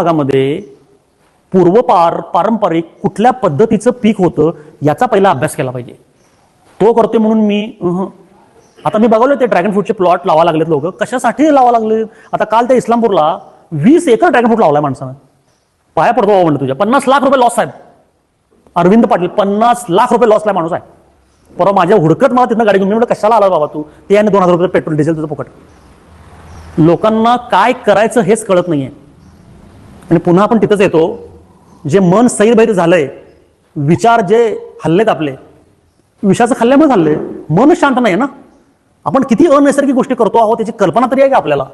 भागामध्ये पूर्वपार पारंपरिक कुठल्या पद्धतीचं पीक होतं याचा पहिला अभ्यास केला पाहिजे. तो करते म्हणून मी आता मी बघवलं ते ड्रॅगन फ्रूटचे प्लॉट लावा लागलेत लोक. कशासाठी लावा लागले आता काल त्या इस्लामपूरला वीस एकर ड्रॅगन फ्रूट लावलाय माणसानं. पाया पडतो बाबा म्हणलं तुझ्या. पन्नास लाख रुपये लॉस आहे अरविंद पाटील पन्नास लाख रुपये लॉसला माणूस आहे. परवा माझ्या हुडकत मला तिथं गाडी घेऊन मी म्हणलं कशाला आला बाबा तू? ते आणि दोन हजार रुपये पेट्रोल डिझेल तुझं फुकट. लोकांना काय करायचं हेच कळत नाहीये. आणि पुन्हा आपण तिथंच येतो. जे मन सैरभैर झालंय विचार जे हल्लेत आपले विषाचं खाल्ल्यामुळे झाले मन शांत नाही ना? आपण किती अनैसर्गिक गोष्टी करतो आहोत त्याची कल्पना तरी आहे का आपल्याला?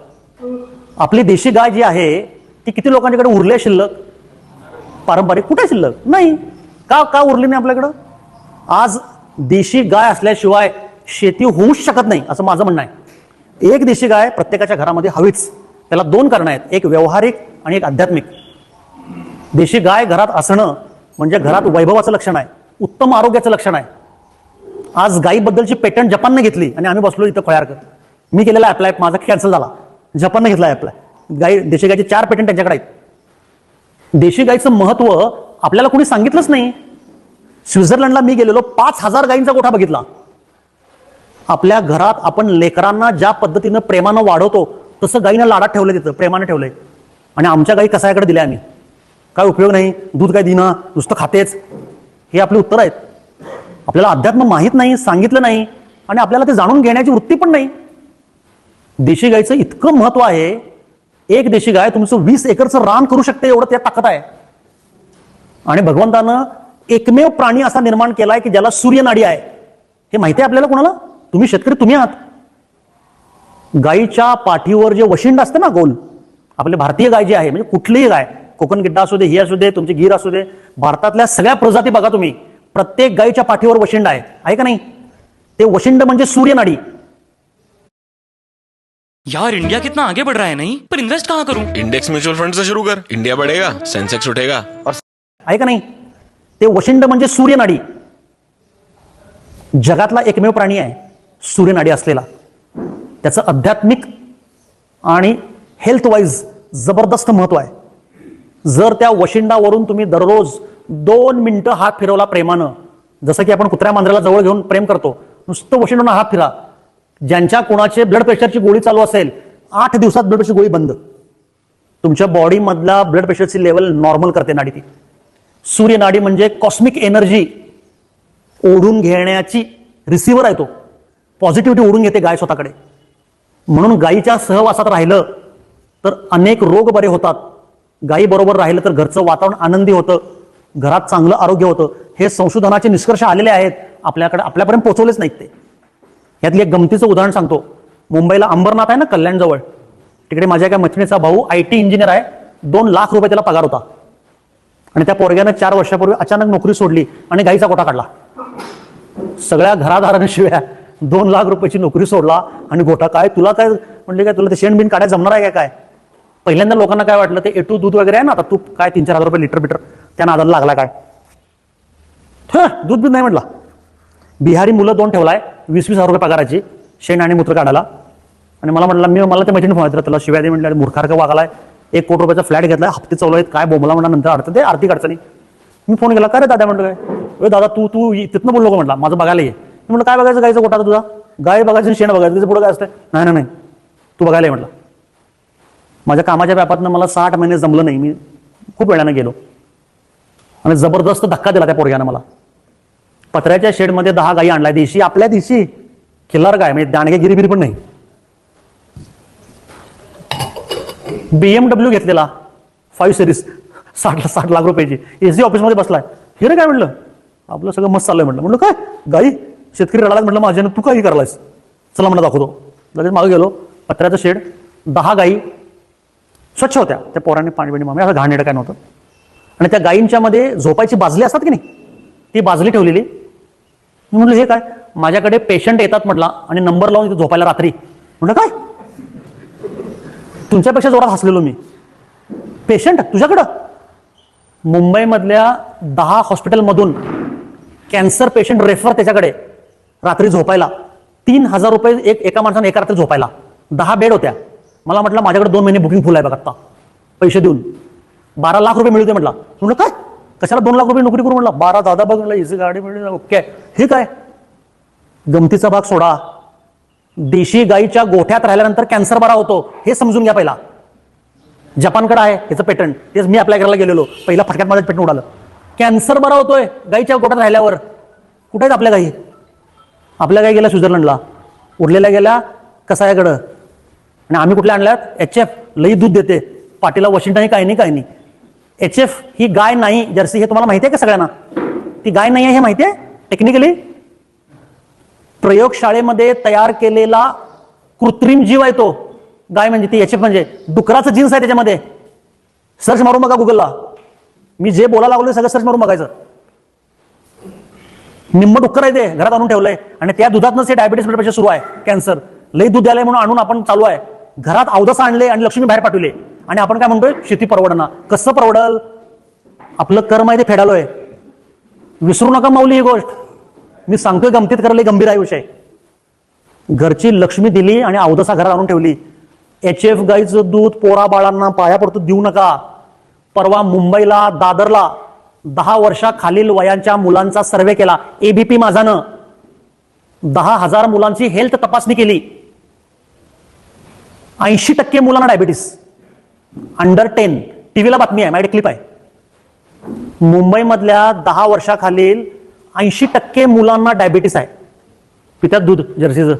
आपली देशी गाय जी आहे ती किती लोकांच्याकडे उरली आहे शिल्लक? पारंपरिक कुठे शिल्लक? नाही. का का उरली नाही आपल्याकडं? आज देशी गाय असल्याशिवाय शेती होऊच शकत नाही असं माझं म्हणणं आहे. एक देशी गाय प्रत्येकाच्या घरामध्ये हवीच. त्याला दोन कारणं आहेत. एक व्यावहारिक आणि एक आध्यात्मिक. देशी गाय घरात असणं म्हणजे घरात वैभवाचं लक्षण आहे. उत्तम आरोग्याचं लक्षण आहे. आज गायीबद्दलची पेटंट जपानने घेतली आणि आम्ही बसलो इथं खळ्यारकर मी केलेला अप्लाय माझा कॅन्सल झाला. जपानने घेतला अप्लाय गाई देशी गायचे चार पेटंट त्यांच्याकडे आहेत. देशी गाईचं महत्त्व आपल्याला कोणी सांगितलंच नाही. स्वित्झर्लंडला मी गेलेलो पाच हजार गायींचा गोठा बघितला. आपल्या घरात आपण लेकरांना ज्या पद्धतीनं प्रेमानं वाढवतो तसं गाईनं लाडात ठेवलं तिथं प्रेमानं ठेवलंय. आणि आमच्या गाई कसायाकडे दिल्या आम्ही? काय उपयोग नाही? दूध काय दिना नुसतं खातेच. हे आपले उत्तर आहेत. आपल्याला अध्यात्म माहीत नाही सांगितलं नाही आणि आपल्याला ते जाणून घेण्याची वृत्ती पण नाही. देशी गायचं इतकं महत्त्व आहे एक देशी गाय तुमचं वीस एकरचं रान करू शकते एवढं त्यात ताकद आहे. आणि भगवंतानं एकमेव प्राणी असा निर्माण केलाय की ज्याला सूर्यनाडी आहे. हे माहिती आहे आपल्याला कोणाला? तुम्ही शेतकरी तुम्ही आहात. गायीच्या पाठीवर जे वशिंड असतं ना गोल आपले भारतीय गाय जी आहे म्हणजे कुठलीही गाय कोकण गिड्डा असू दे ही असू दे तुमची गीर असू दे भारतातल्या सगळ्या प्रजाती बघा तुम्ही. प्रत्येक गायीच्या पाठीवर वशिंड आहे. आहे का नाही? ते वशिंड म्हणजे सूर्यनाडी. यार इंडिया कितना आगे बढ़ रहा है नहीं? पर इन्वेस्ट कहाँ करूं? इंडेक्स म्यूचुअल फंड से शुरू कर। इंडिया बढ़ेगा सेंसेक्स उठेगा। और आहे का नाही? ते वशिंड म्हणजे सूर्यनाडी. जगातला एकमेव प्राणी आहे सूर्यनाडी असलेला. त्याचं आध्यात्मिक आणि हेल्थ वाईज जबरदस्त महत्त्व आहे. जर त्या वशिंडावरून तुम्ही दररोज दोन मिनिटं हात फिरवला प्रेमानं जसं की आपण कुत्र्या मांजराला जवळ घेऊन प्रेम करतो नुसतं वशिंडून हात फिरा. ज्यांच्या कोणाचे ब्लड प्रेशरची गोळी चालू असेल आठ दिवसात ब्लड प्रेशरची गोळी बंद. तुमच्या बॉडीमधला ब्लड प्रेशरची लेवल नॉर्मल करते नाडी ती. सूर्यनाडी म्हणजे कॉस्मिक एनर्जी ओढून घेण्याची रिसिव्हर आहे तो. पॉझिटिव्हिटी ओढून घेते गाय स्वतःकडे. म्हणून गायीच्या सहवासात राहिलं तर अनेक रोग बरे होतात. गायी बरोबर राहिलं तर घरचं वातावरण आनंदी होतं. घरात चांगलं आरोग्य होतं. हे संशोधनाचे निष्कर्ष आलेले आहेत. आपल्याकडे आपल्यापर्यंत पोहोचवलेच नाहीत ते. यातली एक गमतीचं उदाहरण सांगतो. मुंबईला अंबरनाथ आहे ना कल्याणजवळ. तिकडे माझ्या एका मैत्रिणीचा भाऊ आय टी इंजिनियर आहे. दोन लाख रुपये त्याला पगार होता. आणि त्या पोरग्यानं चार वर्षापूर्वी अचानक नोकरी सोडली आणि गाईचा कोटा काढला. सगळ्या घराधारांशिवाय दोन लाख रुपयाची नोकरी सोडला. आणि गोठा काय? तुला काय म्हणले काय तुला ते शेण बिन काढायला जमणार आहे का काय? पहिल्यांदा लोकांना काय वाटलं ते एटू दूध वगैरे आहे ना आता तूप काय तीन चार हजार रुपये लिटर बिटर त्या नादाला लागला काय? हं, दूध बीध नाही म्हटला. बिहारी मुलं दोन ठेवलाय वीस वीस हजार रुपये पगाराची शेण आणि मूत्र काढायला. आणि मला म्हटलं मी मला ते मैत्रिणी फोन त्याला शिव्या दे म्हटलं मूर्खारखं वागलाय एक कोटी रुपयाचा फ्लॅट घेतलाय हप्ते चालू आहेत काय बोंबला म्हणा नंतर अर्थ ते आर्थिक अडचणी. मी फोन केला काय रे दादा? म्हटलं काय दादा तू तू तिथनं बोललो का? म्हटलं माझं बघायला ये. मी म्हटलं काय बघायचं गायचं कोटा तुझा? गाय बघायचं शेण बघायचं त्याचं पुढं काय असतं नाही नाही नाही तू बघायला ये म्हटलं. माझ्या कामाच्या व्यापातनं मला साठ महिने जमलं नाही. मी खूप वेळानं गेलो. आणि जबरदस्त धक्का दिला त्या पोरग्यानं मला. पत्र्याच्या शेडमध्ये दहा गायी आणलाय. देशी आपल्या दिवशी खिल्लार गाय. म्हणजे दाणगे गिरीबिरी पण नाही. बीएमडब्ल्यू घेतलेला. फाईव्ह सिरीज साठ साठ लाख रुपयाची. एसी ऑफिसमध्ये बसलाय. हे रे काय म्हणलं? आपलं सगळं मस्त चाललंय म्हटलं म्हणलं काय? गाई शेतकरी रडायला म्हटलं माझ्यानं तू काही करायलास चला म्हणलं दाखवतो. लगेच मागे गेलो. पत्र्याचं शेड. दहा गाई स्वच्छ होत्या. त्या पोराने पाणी बिणी मामे असं घाणेडं काय नव्हतं. आणि त्या गायींच्या मध्ये झोपायची बाजली असतात की नाही? ती बाजली ठेवलेली. मी म्हटलं हे काय? माझ्याकडे पेशंट येतात म्हटला आणि नंबर लावून इथे झोपायला रात्री. म्हटलं काय? तुमच्यापेक्षा जोरात हसलेलो मी. पेशंट तुझ्याकडं? मुंबईमधल्या दहा हॉस्पिटलमधून कॅन्सर पेशंट रेफर त्याच्याकडे रात्री झोपायला. तीन हजार रुपये एक एका माणसाने एका रात्री झोपायला. दहा बेड होत्या. मला म्हटलं माझ्याकडे दोन महिने बुकिंग फुल आहे बघा आत्ता पैसे देऊन. बारा लाख रुपये मिळते म्हटला. म्हणलं काय? कशाला दोन लाख रुपये नोकरी करू म्हटलं? बारा दादा बघ म्हणलं इझी गाडी मिळली. ओके. हे काय? गमतीचा भाग सोडा. देशी गाईच्या गोठ्यात राहिल्यानंतर कॅन्सर बरा होतो. हे समजून घ्या पहिला. जपानकडे आहे याचं पेटंट तेच मी अप्लाय करायला गेलेलो. पहिला फटक्यात माझं पेटंट उडालं. कॅन्सर बरा होतोय गाईच्या गोठ्यात राहिल्यावर. कुठे आहेत आपल्या गाई? आपल्या गाई गेल्या स्वित्झर्लंडला. उरलेल्या गेल्या कसायाकडं? आणि आम्ही कुठल्या आणल्यात? एच एफ लई दूध देते. पाटीला वॉशिंग्टन काय नाही काय नाही. एच एफ ही गाय नाही. जर्सी हे तुम्हाला माहिती आहे का सगळ्यांना? ती गाय नाही आहे हे माहिती आहे? टेक्निकली प्रयोगशाळेमध्ये तयार केलेला कृत्रिम जीव आहे तो. गाय म्हणजे ती एच एफ म्हणजे. डुकराचं जीन्स आहे त्याच्यामध्ये. सर्च मारून बघा गुगलला मी जे बोला लागलोय सगळं सर्च मारून बघायचं. निम्म डुक्कर आहे ते. घरात आणून ठेवलंय. आणि त्या दुधातनंच ते डायबिटीस ब्लड प्रेशर सुरू आहे. कॅन्सर लई दूध द्यायला म्हणून आणून आपण चालू आहे. घरात अवदस आणले आणि लक्ष्मी बाहेर पाठवले. आणि आपण काय म्हणतोय? शेती परवडना कसं परवडल? आपलं कर्म आहे ते फेडालोय. विसरू नका माऊली ही गोष्ट. मी सांगतोय गमतीत करायला गंभीर आहे विषय. घरची लक्ष्मी दिली आणि अवदसा घरात आणून ठेवली. एच एफ गाईचं दूध पोरा बाळांना पाया पडतो देऊ नका. परवा मुंबईला दादरला दहा वर्षाखालील वयांच्या मुलांचा सर्वे केला. एबीपी माझानं. दहा हजार मुलांची हेल्थ तपासणी केली. ऐंशी टक्के मुलांना डायबिटीस अंडर टेन टीव्हीला बातमी आहे माझ्याकडे क्लिप आहे. मुंबईमधल्या दहा वर्षाखालील ऐंशी टक्के मुलांना डायबिटीस आहे. पित्यात दूध जर्सीचं.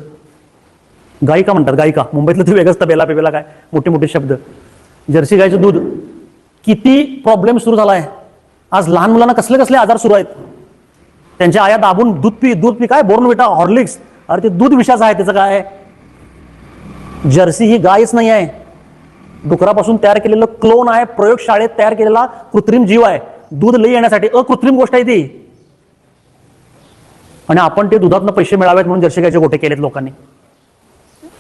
गायिका म्हणतात गायिका. मुंबईतलं ते वेगळंच तबेला पेबेला काय? मोठे मोठे शब्द. जर्सी गायचं दूध. किती प्रॉब्लेम सुरू झाला आहे आज लहान मुलांना कसले कसले आजार सुरू आहेत? त्यांच्या आया दाबून दूध पी दूध पी काय? Bournvita Horlicks. अरे ते दूध विषाचं आहे त्याचं काय? आहे जर्सी ही गायच नाही आहे. डुकरापासून तयार केलेलं क्लोन आहे प्रयोगशाळेत तयार केलेला कृत्रिम जीव आहे. दूध लई येण्यासाठी अकृत्रिम गोष्ट आहे ती. आणि आपण ते दुधातनं पैसे मिळावेत म्हणून जर्सी गायचे गोटे केलेत लोकांनी.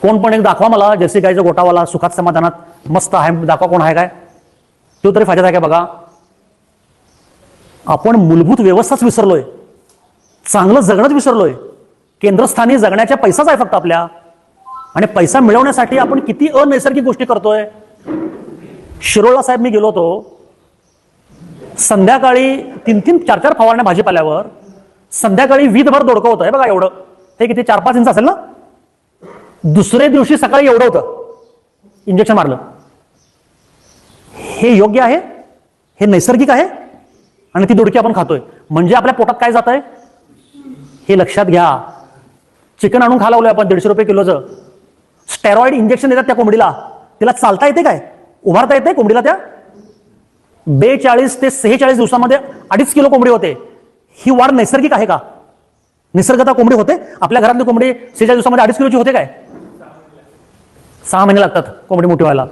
कोण पण एक दाखवा मला जर्सी गायचा गोटावाला सुखात समाधानात मस्त आहे. दाखवा कोण आहे काय. तो तरी फायदा आहे काय बघा. आपण मूलभूत व्यवस्थाच विसरलोय. चांगलं जगणंच विसरलोय. केंद्रस्थानी जगण्याच्या पैसाच आहे फक्त आपल्या. आणि पैसा मिळवण्यासाठी आपण किती अनैसर्गिक गोष्टी करतोय? शिरोळला साहेब मी गेलो होतो. संध्याकाळी तीन तीन चार चार फवारण्या भाजीपाल्यावर संध्याकाळी वीजभर दोडकं होतं. हे बघा एवढं. हे किती? चार पाच इंच असेल ना? दुसऱ्या दिवशी सकाळी एवढं होतं. इंजेक्शन मारलं. हे योग्य आहे? हे नैसर्गिक आहे? आणि ती दोडकी आपण खातोय. म्हणजे आपल्या पोटात काय जात आहे हे लक्षात घ्या. चिकन आणून खालावलंय आपण. दीडशे रुपये किलोचं. स्टेरॉइड इंजेक्शन देतात त्या कोंबडीला. तिला चालता येते काय? उभारता येते कोंबडीला त्या? बेचाळीस ते सेहेचाळीस दिवसामध्ये अडीच किलो कोंबडी होते. ही वाढ नैसर्गिक आहे का? निसर्गता कोंबडी होते? आपल्या घरातली कोंबडी सेहेचाळीस दिवसामध्ये अडीच किलोची होते काय? सहा महिने लागतात कोंबडी मोठी व्हायला.